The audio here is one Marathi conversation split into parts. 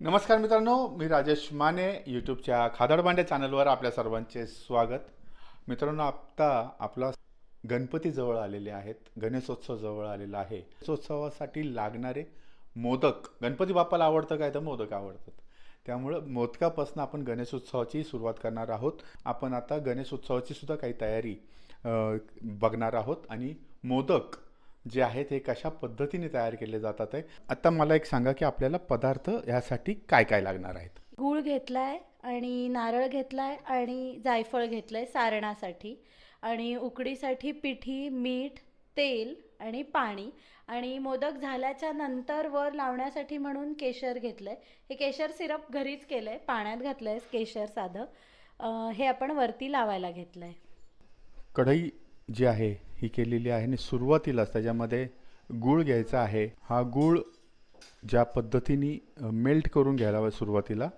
नमस्कार मित्रांनो मी राजेश माने यूट्यूबच्या खादडबांड्या चॅनलवर आपल्या सर्वांचे स्वागत. मित्रांनो आत्ता आपला गणपती जवळ आलेले आहेत गणेशोत्सव जवळ आलेला आहे. गणेशोत्सवासाठी लागणारे मोदक गणपती बाप्पाला आवडतं काय? तर मोदक आवडतात. त्यामुळं मोदकापासून आपण गणेशोत्सवाची सुरुवात करणार आहोत. आपण आता गणेशोत्सवाची सुद्धा काही तयारी बघणार आहोत आणि मोदक जे आहेत हे कशा पद्धतीने तयार केले जातात आहे आता मला एक सांगा की आपल्याला पदार्थ यासाठी काय काय लागणार आहेत? गूळ घेतलाय आणि नारळ घेतलाय आणि जायफळ घेतलंय सारणासाठी. आणि उकडीसाठी पिठी मीठ तेल आणि पाणी. आणि मोदक झाल्याच्यानंतर वर लावण्यासाठी म्हणून केशर घेतलंय. हे केशर सिरप घरीच केलंय पाण्यात घातलंय केशर साधं. अं, हे आपण वरती लावायला घेतलंय. कढई जी आहे ही केलेली आहे आणि सुरुवातीलाच त्याच्यामध्ये गूळ घ्यायचा आहे. हा गूळ ज्या पद्धतीने मेल्ट करून घ्यायला हवा सुरुवातीला.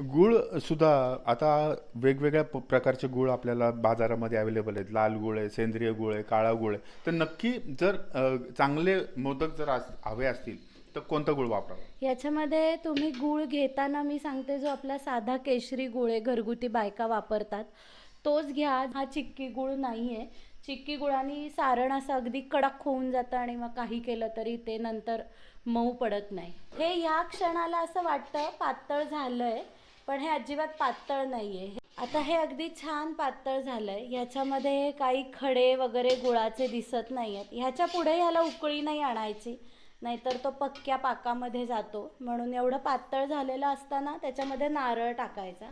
गूळ सुद्धा आता वेगवेगळ्या प- प्रकारचे गूळ आपल्याला बाजारामध्ये अवेलेबल आहेत. लाल गूळ आहे सेंद्रिय गूळ आहे काळा गूळ आहे. तर नक्की जर चांगले मोदक जर अस- हवे असतील तर कोणता गूळ वापरावा? याच्यामध्ये तुम्ही गूळ घेताना मी सांगते जो आपला साधा केशरी गूळ आहे घरगुती बायका वापरतात. तोच घ्या हा चिक्की गुळ नाही आहे चिक्की गुळाने सारण असं अगदी कडक होऊन जातं आणि मग काही केलं तरी ते नंतर मऊ पडत नाही. हे ह्या क्षणाला असं वाटतं पातळ झालंय पण हे अजिबात पातळ नाहीये. आता हे अगदी छान पातळ झालंय. ह्याच्यामध्ये काही खडे वगैरे गुळाचे दिसत नाही आहेत ह्याच्या पुढे ह्याला उकळी नाही आणायची नाहीतर तो पक्क्या पाकामध्ये जातो. म्हणून एवढं पातळ झालेलं असताना त्याच्यामध्ये नारळ टाकायचा.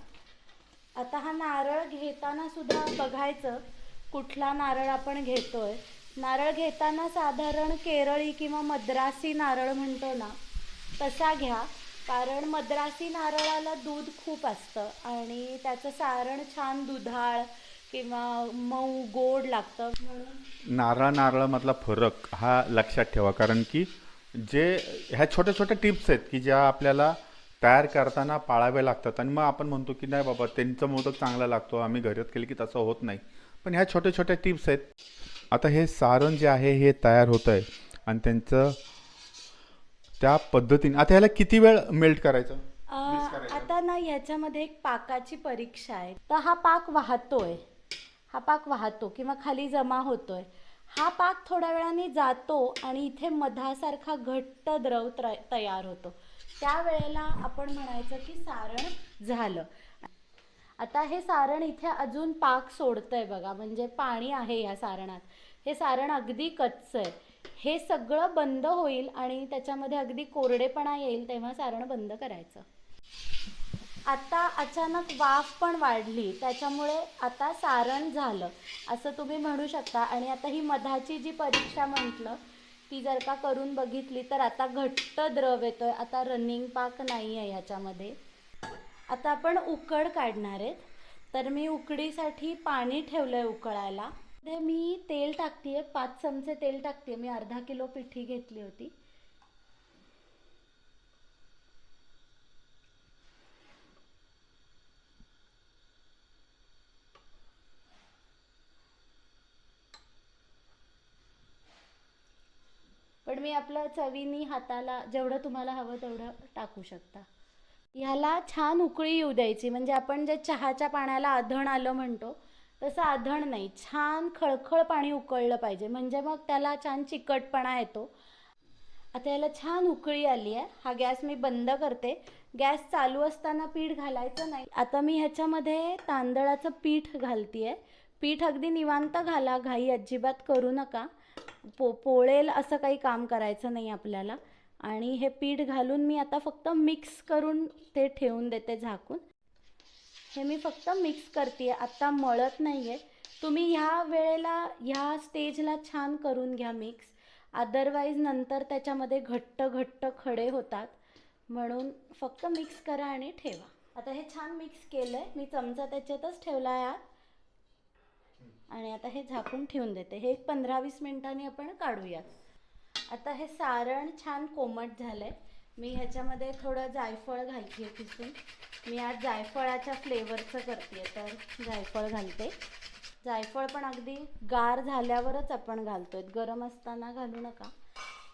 आता हा नारळ घेताना सुद्धा बघायचं कुठला नारळ आपण घेतोय. नारळ घेताना साधारण केरळी किंवा मद्रासी नारळ म्हणतो ना तसा घ्या. कारण मद्रासी नारळाला दूध खूप असतं आणि त्याचं सारण छान दुधाळ किंवा मऊ गोड लागतं. म्हणून नारळ नारळामधला फरक हा लक्षात ठेवा. कारण की जे ह्या छोट्या छोट्या टिप्स आहेत की ज्या आपल्याला तयार करताना पाळाव्या लागतात. आणि मग आपण म्हणतो की नाही बाबा त्यांचा मोदक चांगला लागतो आम्ही घरात केले की तसं होत नाही. पण ह्या छोट्या छोट्या टिप्स आहेत. आता हे सारण जे आहे हे तयार होतं आहे. आणि त्यांचं त्या पद्धतीने आता ह्याला किती वेळ मेल्ट करायचं? आता ना ह्याच्यामध्ये एक पाकाची परीक्षा आहे. तर हा पाक वाहतोय. हा पाक वाहतो किंवा खाली जमा होतोय. हा पाक थोड्या वेळाने जातो आणि इथे मधासारखा घट्ट द्रव तयार होतो. त्यावेळेला आपण म्हणायचं की सारण झालं. आता हे सारण इथे अजून पाक सोडतंय बघा म्हणजे पाणी आहे ह्या सारणात. हे सारण अगदी कच्चं आहे. हे सगळं बंद होईल आणि त्याच्यामध्ये अगदी कोरडेपणा येईल तेव्हा सारण बंद करायचं. आता अचानक वाफ पण वाढली त्याच्यामुळे आता सारण झालं असं तुम्ही म्हणू शकता. आणि आता ही मधाची जी परीक्षा म्हटलं ती जर का करून बघितली तर आता घट्ट द्रव येतोय. आता रनिंग पाक नाही आहे ह्याच्यामध्ये. आता आपण उकड काढणार आहेत. तर मी उकडीसाठी पाणी ठेवलंय उकळायला. मी तेल टाकतेय पाच चमचे तेल टाकते मी अर्धा किलो पिठी घेतली होती. मी आपलं चवीनी हाताला जेवढं तुम्हाला हवं तेवढं टाकू शकता. ह्याला छान उकळी येऊ द्यायची. म्हणजे आपण जे चहाच्या पाण्याला आधण आलं म्हणतो तसं आधण नाही छान खळखळ पाणी उकळलं पाहिजे. म्हणजे मग त्याला छान चिकटपणा येतो. आता याला छान उकळी आली आहे. हा गॅस मी बंद करते. गॅस चालू असताना पीठ घालायचं नाही. आता मी ह्याच्यामध्ये तांदळाचं पीठ घालतीये. पीठ अगदी निवांत घाला. घाई अजिबात करू नका. पो पोळेल असं काही काम करायचं नाही आपल्याला. आणि हे पीठ घालून मी आता फक्त मिक्स करून ते ठेवून देते झाकून. हे मी फक्त मिक्स करते आत्ता मळत नाही आहे तुम्ही ह्या वेळेला ह्या स्टेजला छान करून घ्या मिक्स अदरवाईज नंतर त्याच्यामध्ये घट्ट घट्ट खडे होतात. म्हणून फक्त मिक्स करा आणि ठेवा. आता हे छान मिक्स केलं आहे मी चमचा त्याच्यातच ठेवला आहे आत. आणि आता हे झाकून ठेवून देते. हे एक पंधरा वीस मिनिटांनी आपण काढूयात आता हे सारण छान कोमट झालंय. मी ह्याच्यामध्ये थोडं जायफळ घालते किसून. मी आज जायफळाच्या फ्लेवरचं करते तर जायफळ घालते. जायफळ पण अगदी गार झाल्यावरच आपण घालतोय. गरम असताना घालू नका.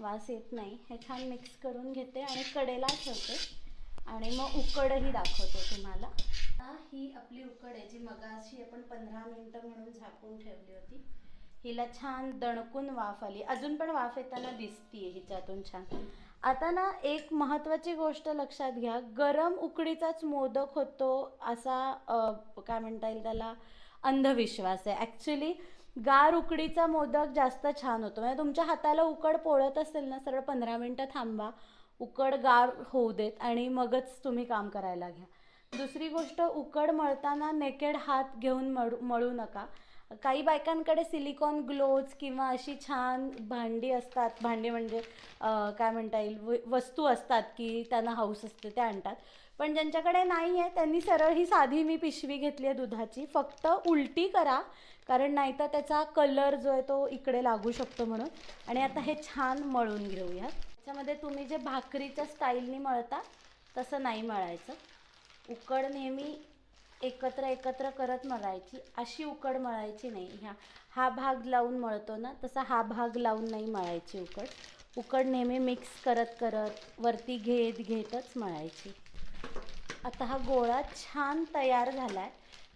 वास येत नाही. हे छान मिक्स करून घेते आणि कडेला ठेवते. आणि मग उकडही दाखवते तुम्हाला. ही आपली उकड आहे जी मगाशी आपण पंधरा मिनटं म्हणून झाकून ठेवली होती. हिला छान दणकून वाफ आली. अजून पण वाफ येताना दिसतीये हिच्यातून छान. आता ना एक महत्त्वाची गोष्ट लक्षात घ्या. गरम उकडीचाच मोदक होतो असा काय म्हणता येईल त्याला? अंधविश्वास आहे. ॲक्च्युली गार उकडीचा मोदक जास्त छान होतो. म्हणजे तुमच्या हाताला उकड पोळत असेल ना सरळ पंधरा मिनटं थांबा. उकड गार होऊ देत आणि मगच तुम्ही काम करायला घ्या. दुसरी गोष्ट उकड मळताना नेकेड हात घेऊन मळू मळू नका. काही बायकांकडे सिलिकॉन ग्लोव्ज किंवा अशी छान भांडी असतात भांडी म्हणजे काय म्हणता येईल व- वस्तू असतात की त्यांना हाऊस असते ते आणतात. पण ज्यांच्याकडे नाही आहे त्यांनी सरळ ही साधी मी पिशवी घेतली आहे दुधाची. फक्त उलटी करा कारण नाहीतर त्याचा कलर जो आहे तो इकडे लागू शकतो म्हणून. आणि आता हे छान मळून घेऊया त्याच्यामध्ये तुम्ही जे भाकरीच्या स्टाईलनी मळता तसं नाही मळायचं. उकड नेहमी एकत्र एकत्र करत मळायची. अशी उकड मळायची नाही. ह्या हा भाग लावून मळतो ना तसा हा भाग लावून नाही मळायची उकड. उकड नेहमी मिक्स करत करत वरती घेत घेतच मळायची. आता हा गोळा छान तयार झाला आहे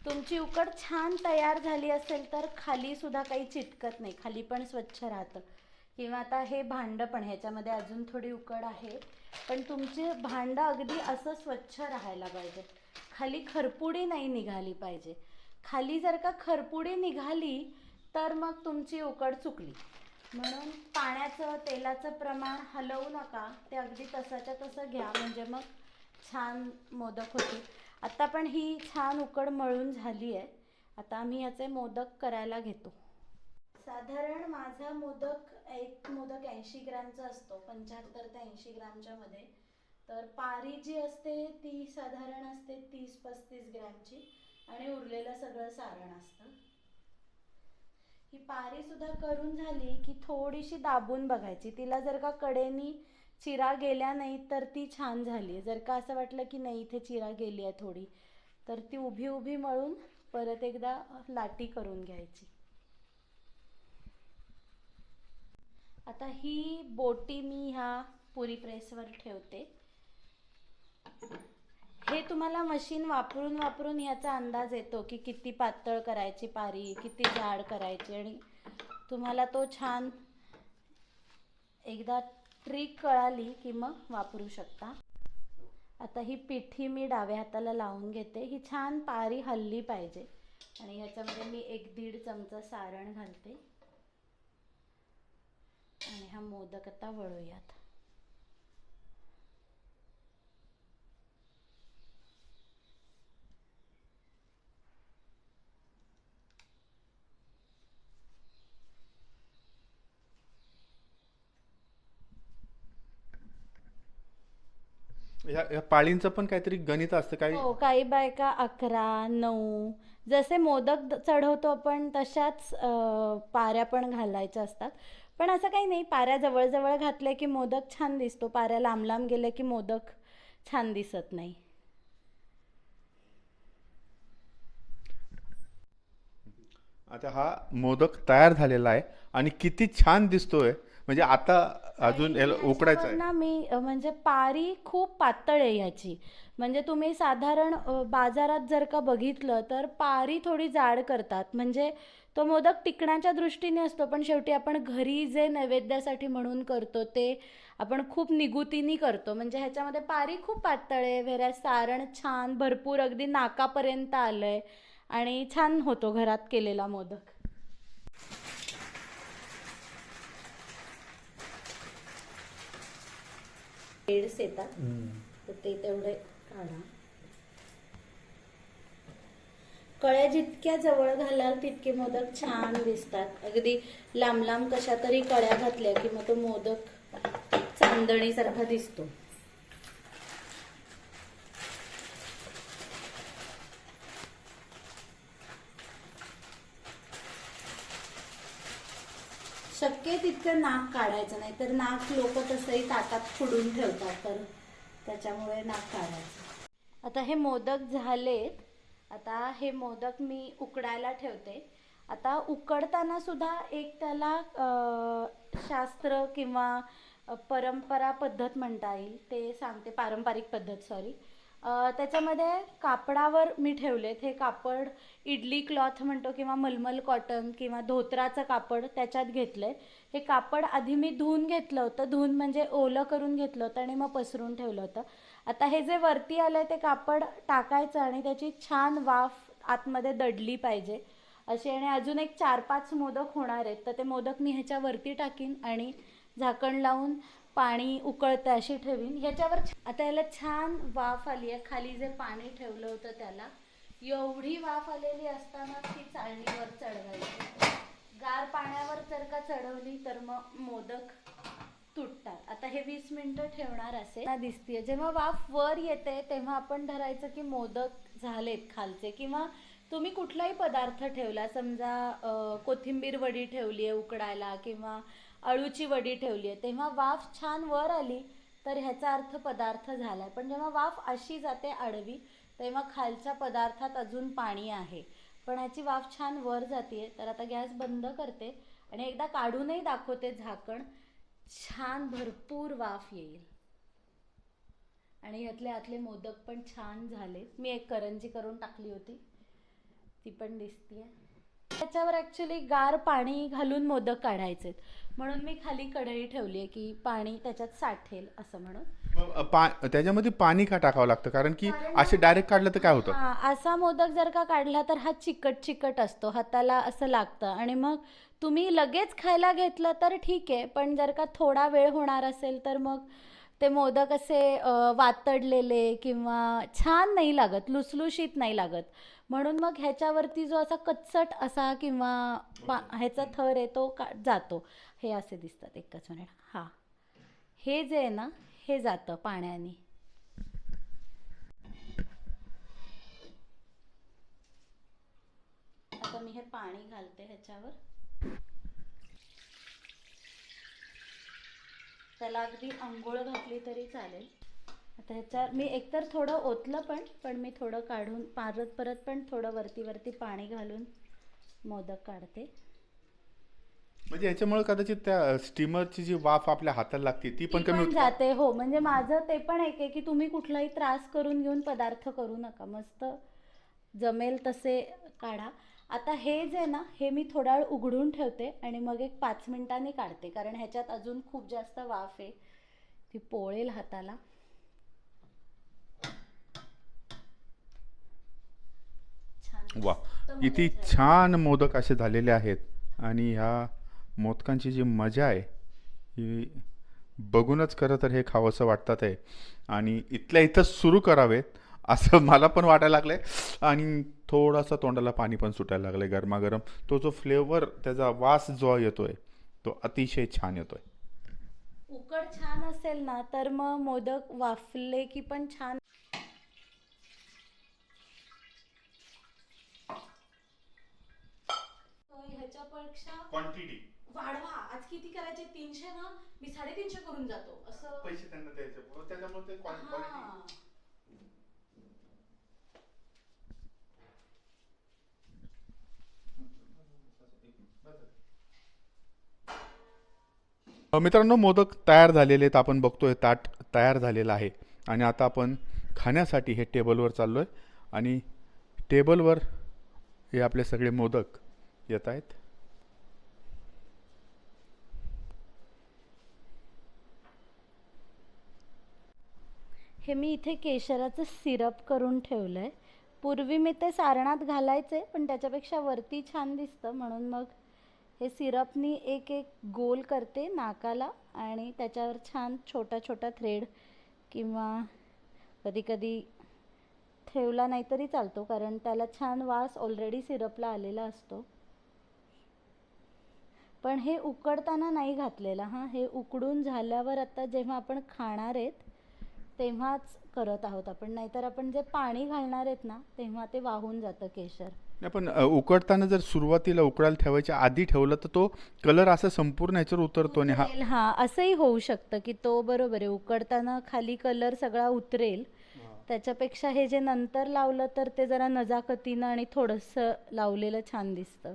तुमची उकड छान तयार झाली असेल तर खालीसुद्धा काही चिटकत नाही. खाली पण स्वच्छ राहतं. किंवा आता हे भांडं पण ह्याच्यामध्ये अजून थोडी उकड आहे. पण तुमचे भांडं अगदी असं स्वच्छ राहायला पाहिजे. खाली खरपुडी नाही निघाली पाहिजे. खाली जर का खरपुडी निघाली तर मग तुमची उकड चुकली. म्हणून पाण्याचं तेलाचं प्रमाण हलवू नका. ते अगदी तसाच्या तसं घ्या. म्हणजे मग छान मोदक होतील. आत्ता पण ही छान उकड मळून झाली आहे. आता आम्ही याचे मोदक करायला घेतो. साधारण माझा मोदक एक मोदक ऐंशी ग्रॅमचा असतो पंच्याहत्तर ते ऐंशी ग्रॅमच्या मध्ये. तर पारी जी असते ती साधारण असते तीस पस्तीस ग्रॅमची आणि उरलेलं सगळं सारण असतं. ही पारी सुद्धा करून झाली की थोडीशी दाबून बघायची. तिला जर का कडेनी चिरा गेल्या नाही तर ती छान झाली जर का असं वाटलं की नाही इथे चिरा गेली आहे थोडी तर ती उभी उभी मळून परत एकदा लाटी करून घ्यायची. आता ही बोटी मी ह्या पुरी प्रेसवर ठेवते. हे तुम्हाला मशीन वापरून वापरून याचा अंदाज येतो की किती पातळ करायची पारी किती जाड करायची आणि तुम्हाला तो छान एकदा ट्रिक कळाली की मग वापरू शकता. आता ही पिठी मी डाव्या हाताला लावून घेते. ही छान पारी हल्ली पाहिजे. आणि ह्याच्यामध्ये मी एक दीड चमचा सारण घालते. आणि हा मोदक आता वळूयात. ह्या ह्या पाळींचं पण काहीतरी गणित असतं काही हो काही बायका अकरा नऊ जसे मोदक चढवतो आपण तशाच अं, पाऱ्या पण घालायच्या असतात. पण असं काही नाही पाऱ्या जवळजवळ घातल्या की मोदक छान दिसतो. पाऱ्या लांब लांब गेल्या की मोदक छान दिसत नाही. आता हा मोदक तयार झालेला आहे आणि किती छान दिसतोय. म्हणजे आता अजून याला उकडायचं आहे ना मी म्हणजे पारी खूप पातळ आहे ह्याची. म्हणजे तुम्ही साधारण बाजारात जर का बघितलं तर पारी थोडी जाड करतात. म्हणजे तो मोदक टिकण्याच्या दृष्टीने असतो पण शेवटी आपण घरी जे नैवेद्यासाठी म्हणून करतो ते आपण खूप निगुतीने करतो. म्हणजे ह्याच्यामध्ये पारी खूप पातळ आहे व्हेऱ्या सारण छान भरपूर अगदी नाकापर्यंत आलंय आणि छान होतो घरात केलेला मोदक. शेड्स येतात. तर ते तेवढे काढा. कळ्या जितक्या जवळ घालाल तितके मोदक छान दिसतात. अगदी लांब लांब कशा तरी कळ्या घातल्या की मग तो मोदक चांदणीसारखा दिसतो. शक्य तितकं नाक काढायचं नाही. तर नाक लोक तसंही ताटात फुडून ठेवतात. तर त्याच्यामुळे नाक काढायचं. आता हे मोदक झालेत. आता हे मोदक मी उकडायला ठेवते. आता उकडताना सुद्धा एक त्याला शास्त्र किंवा परंपरा पद्धत म्हणता येईल. ते सांगते पारंपरिक पद्धत सॉरी त्याच्यामध्ये कापडावर मी ठेवलेत. हे कापड इडली क्लॉथ म्हणतो किंवा मलमल कॉटन किंवा धोत्राचं कापड त्याच्यात घेतलंय. हे कापड आधी मी धुवून घेतलं होतं. धुवून म्हणजे ओलं करून घेतलं होतं आणि मग पसरून ठेवलं होतं. आता हे जे वरती आलं आहे ते कापड टाकायचं आणि त्याची छान वाफ आतमध्ये दडली पाहिजे. अशी आणि अजून एक चार पाच मोदक होणार आहेत. तर ते मोदक मी ह्याच्यावरती टाकीन आणि झाकण लावून पाणी उकळतं अशी ठेवीन. ह्याच्यावर आता याला छान वाफ आली आहे. खाली जे पाणी ठेवलं होतं त्याला एवढी वाफ आलेली असताना ती चाळणीवर चढवायची. गार पाण्यावर जर का चढवली तर मग मोदक तुटतात. आता हे वीस मिनिटं ठेवणार असे दिसतीये. जेव्हा वाफ वर येते तेव्हा आपण धरायचं की मोदक झालेत खालचे. किंवा तुम्ही कुठलाही पदार्थ ठेवला समजा कोथिंबीर वडी ठेवली आहे उकडायला किंवा अळूची वडी ठेवली आहे. तेव्हा वाफ छान वर आली तर ह्याचा अर्थ पदार्थ झालाय. पण जेव्हा वाफ अशी जाते आडवी तेव्हा खालच्या पदार्थात अजून पाणी आहे. पण ह्याची वाफ छान वर जाते तर आता गॅस बंद करते आणि एकदा काढूनही दाखवते झाकण छान भरपूर वाफ येईल. आणि यातले आतले मोदक पण छान झाले मी एक करंजी करून टाकली होती. ती पण दिसतीये. त्याच्यावर ॲक्च्युली गार पाणी घालून मोदक काढायचे म्हणून मी खाली कढई ठेवली आहे की पाणी त्याच्यात साठेल असं म्हणून. पा त्याच्यामध्ये पाणी का टाकावं लागतं? कारण की असे डायरेक्ट काढलं तर काय होतं? हा असा मोदक जर का काढला तर हा चिकट चिकट असतो हाताला असं लागतं. आणि मग तुम्ही लगेच खायला घेतलं तर ठीक आहे पण जर का थोडा वेळ होणार असेल तर मग ते मोदक असे वातडलेले किंवा छान नाही लागत लुसलुशीत नाही लागत. म्हणून मग ह्याच्यावरती जो असा कच्चट असा किंवा पा ह्याचा थर आहे तो का जातो. हे असे दिसतात एकच मिनिट. हां. हे जे आहे ना हे जातं पाण्याने. आता मी हे पाणी घालते ह्याच्यावर. त्याला अगदी आंघोळ घातली तरी चालेल. आता ह्याच्यावर मी एकतर थोडं ओतलं पण पण मी थोडं काढून परत परत पण थोडं वरती वरती पाणी घालून मोदक काढते. म्हणजे याच्यामुळे कदाचित त्या स्टीमरची जी वाफ आपल्या हाताला लागते ती पण कमी जाते. हो म्हणजे माझं ते पण एक आहे की तुम्ही कुठलाही त्रास करून घेऊन पदार्थ करू नका. मस्त जमेल तसे काढा. आता हे जे ना हे मी थोडा वेळ उघडून ठेवते आणि मग एक पाच मिनिटांनी काढते. कारण ह्याच्यात अजून खूप जास्त वाफ आहे. ती पोळेल हाताला. वा. किती. छान मोदक असे झालेले आहेत. आणि ह्या मोदकांची जी मजा आहे ही बघूनच खरं तर हे खावंसं वाटतात आहे आणि इथल्या इथं सुरू करावेत. असं मला पण वाटायला लागलंय. आणि थोडासा तोंडाला पाणी पण सुटायला लागलंय गरमागरम. तो जो फ्लेवर त्याचा वास जो येतोय तो अतिशय छान येतोय. उकड छान असेल ना तर मग मोदक वाफले की पण छान. क्वांटिटी वाढवा. आज किती करायचे? तीनशे ना? मी साडेतीनशे करून जातो. असं. पैसे त्यांना द्यायचे. त्याच्यामुळे ते हा. मित्रांनो मोदक तयार झालेले आहेत. आपण बघतोय ताट तयार झालेलं आहे. आणि आता आपण खाण्यासाठी हे टेबलवर चाललो आहे आणि टेबलवर हे आपले सगळे मोदक येत आहेत. हे मी इथे केशराचं सिरप करून ठेवलं आहे पूर्वी मी ते सारणात घालायचे पण त्याच्यापेक्षा वरती छान दिसतं. म्हणून मग हे सिरपनी एक एक गोल करते नाकाला आणि त्याच्यावर छान छोटा छोटा थ्रेड किंवा कधीकधी ठेवला नाही तरी चालतो कारण त्याला छान वास ऑलरेडी सिरपला आलेला असतो. पण हे उकडताना नाही घातलेलं हां हे उकडून झाल्यावर आता जेव्हा आपण खाणार आहेत तेव्हाच करत आहोत आपण. नाहीतर आपण जे पाणी घालणार आहेत ना तेव्हा ते वाहून जातं केशर. नाही पण उकडताना जर सुरुवातीला उकडायला ठेवायच्या आधी ठेवलं तर तो कलर असा संपूर्ण ह्याच्यावर उतरतो आणि हा हा असंही होऊ शकतं की तो बरोबर आहे. उकडताना खाली कलर सगळा उतरेल. त्याच्यापेक्षा हे जे नंतर लावलं तर ते जरा नजाकतीनं आणि थोडंसं लावलेलं छान दिसतं.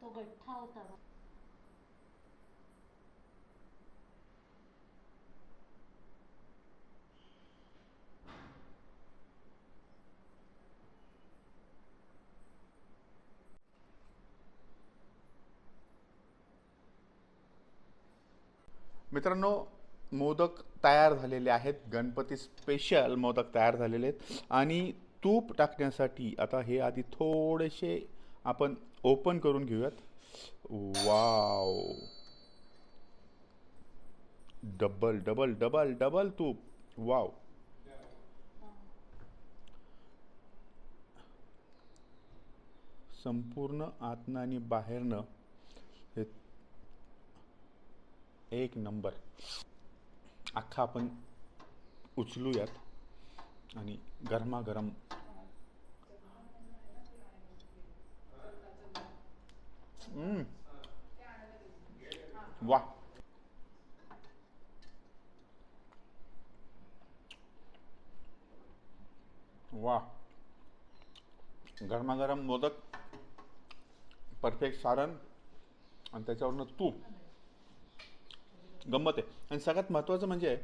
तो गठ्ठा होता मित्रांनो मोदक तयार झालेले आहेत. गणपती स्पेशल मोदक तयार झालेले आहेत. आणि तूप टाकण्यासाठी आता हे आधी थोडेसे आपण ओपन करून घेऊयात. Wow double double double double तूप. वाव संपूर्ण आतनं आणि बाहेरनं हे एक नंबर. अख्खा आपण उचलूयात आणि गरमागरम हम्म. वा. वा. गरमागरम मोदक परफेक्ट सारण आणि त्याच्यावरनं तूप. गंमत आहे. आणि सगळ्यात महत्त्वाचं म्हणजे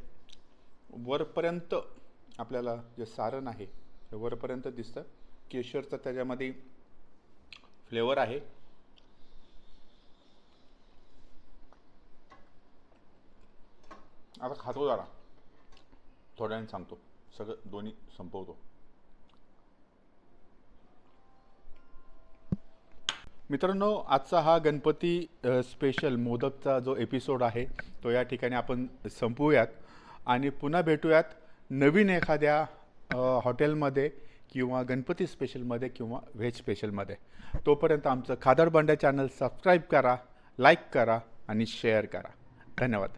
वरपर्यंत आपल्याला जे सारण आहे ते वरपर्यंत दिसतं. केशरचं त्याच्यामध्ये फ्लेवर आहे. आता खातो जरा. थोड्या सांगतो. सगळं दोन्ही संपवतो. मित्रांनो आजचा हा गणपती स्पेशल मोदकचा जो एपिसोड आहे तो या ठिकाणी आपण संपवूयात आणि पुन्हा भेटूयात नवीन एखाद्या हॉटेलमध्ये किंवा गणपती स्पेशलमध्ये किंवा व्हेज स्पेशलमध्ये तोपर्यंत आमचं खादड बंड्या चॅनल सबस्क्राईब करा लाईक करा आणि शेअर करा. धन्यवाद.